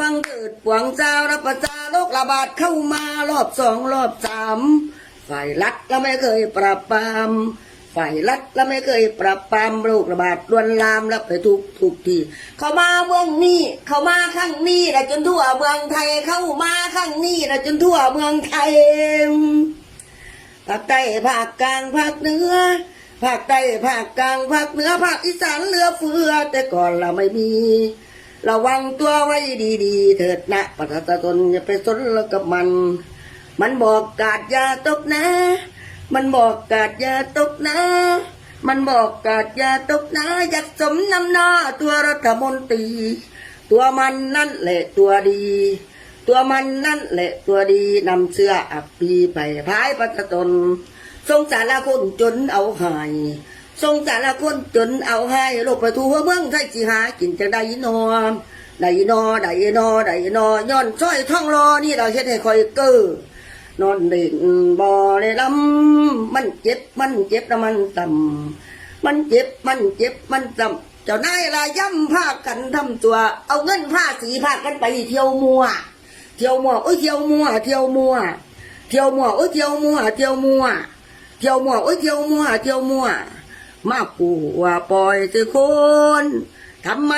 ฟังเถิดปวงเจ้ารับประจาโรคระบาดเข้ามารอบสองรอบสามฝ่ายรัฐก็ไม่เคยปราบปรามฝ่ายรัฐก็ไม่เคยปราบปรามโรคระบาดลวนลามแล้วไปทุกทุกที่เข้ามาเมืองนี้เข้ามาข้างนี้แล้วจนทั่วเมืองไทยเข้ามาข้างนี้แล้วจนทั่วเมืองไทยภาคใต้ภาคกลางภาคเหนือภาคใต้ภาคกลางภาคเหนือภาคอีสานเหลือเฟือแต่ก่อนเราไม่มี ระวังตัวไว้ดีๆ เถิดนะประชาชนอย่าไปสนแล้วกับมัน มันบอกกาดยาตกนะ มันบอกกาดยาตกนะ มันบอกกาดยาตกนะอยากสมนำหน้าตัวรัฐมนตรี ตัวมันนั่นแหละตัวดี ตัวมันนั่นแหละตัวดีนำเสื้ออับปีไปพายประชาชนสงสาระคนจนเอาใหาย สงสารละคนจนเอาให้โลกประตูเมืองไทยสิหากินจะได้นอได้นอได้นอได้นอย้อนช้อยท่องรอนี่เราเฮ็ดให้คอยเก้อนอนเด่นบ่ได้ลำมันเจ็บมันเจ็บแล้วมันต่ำมันเจ็บมันเจ็บมันต่ำเจ้านายลาย่ำพากันทำตัว เอาเงินผ้าสีพากันไปเที่ยวมัว เที่ยวมัวโอ้ยเที่ยวมัว เที่ยวมัว เที่ยวมัวโอ้ยเที่ยวมัว เที่ยวมัว เที่ยวมัวโอ้ยเที่ยวมัว เที่ยวมัว มาปูว่าปล่อยสิคนทำไม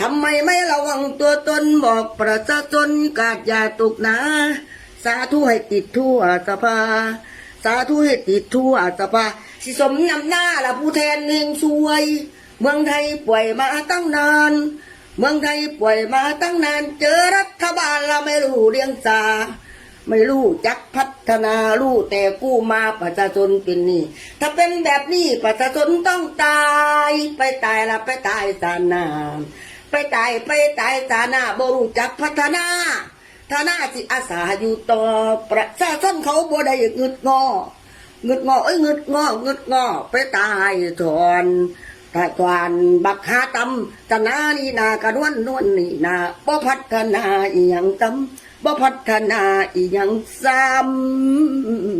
ทำไมไม่ระวังตัวตนบอกประชาชนกาดอย่าตกนะ สาธุให้ติดทั่วสภา สาธุให้ติดทั่วสภาสิสมนำหน้าละผู้แทนเฮงซวย เมืองไทยป่วยมาตั้งนาน เมืองไทยป่วยมาตั้งนาน เจอรัฐบาลเราไม่รู้เรียงสา ไม่รู้จักพัฒนารู้แต่กู้มาประชาชนเป็นหนี้ถ้าเป็นแบบนี้ประชาชนต้องตาย ไปตายละไปตายสานาไปตายไปตายสานาบรู้จักพัฒนาถ้าน้าจิอาสาอยู่ต่อประชาชนเขาบ่ได้เงึดงอเงึดงอเอ้ยเงึดงอเงึดงอไปตายถอน ตายกวานบักหาตำตะนานีนากระนวนนวลนี่นาบ่พัฒนาอีหยังตำบ่พัฒนาอีหยังซ้ำ